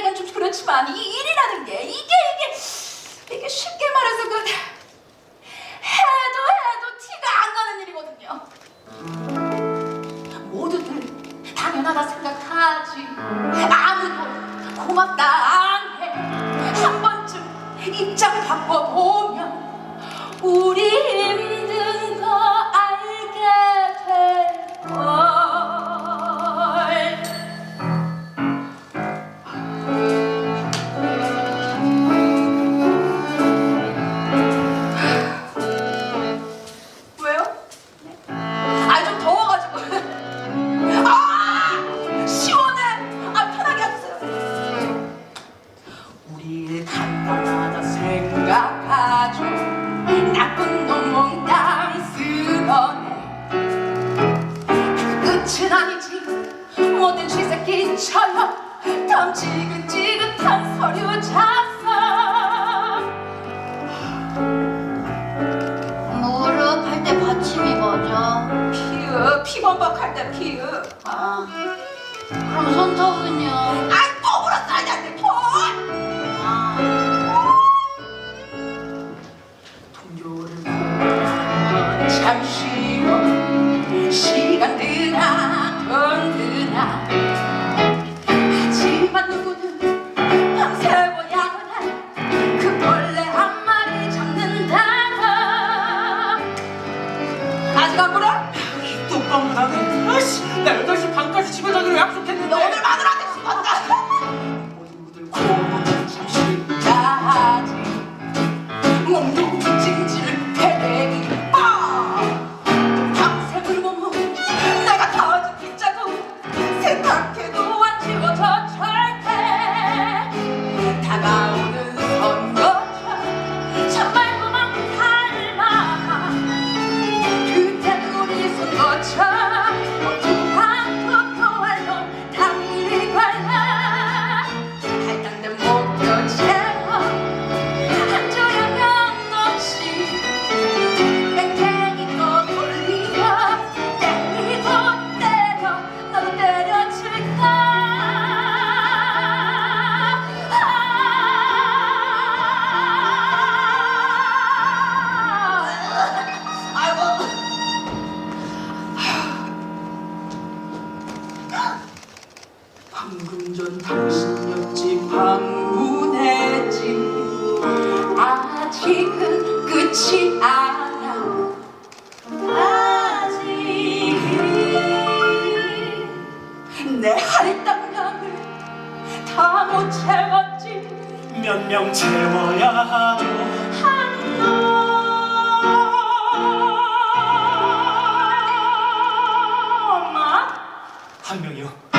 얘기하기는 좀 그렇지만 이 일이라는 게 이게 이게 이게 쉽게 말해서 그 해도 해도 티가 안 나는 일이거든요. 모두들 당연하다 생각하지 아무도 고맙다 안 해. 한 번쯤 입장 바꿔 보면 우리 끝은 아니지 모든 쥐새끼처럼 덤 지긋지긋한 서류 작성 무릎 할 때 받침이 뭐죠? 피읍 피범벅 할 때 피읍 아 그럼 손톱은요? 아이 똥방보다는 아씨 나 8시 반까지 집에 가기로 약속했는데 너 오늘 마누라한테 죽었다 모두들 쉽다 하지 몸도 찜질 패대기 빠 밤새 울보면 내가 터진 빗자국 생각해도 안 지워져 절대 다가오 당신 옆집 방문했지. 아직은 끝이 아냐 아직은 내 할당량을 다 못 채웠지. 몇 명 채워야 하죠? 한 명이요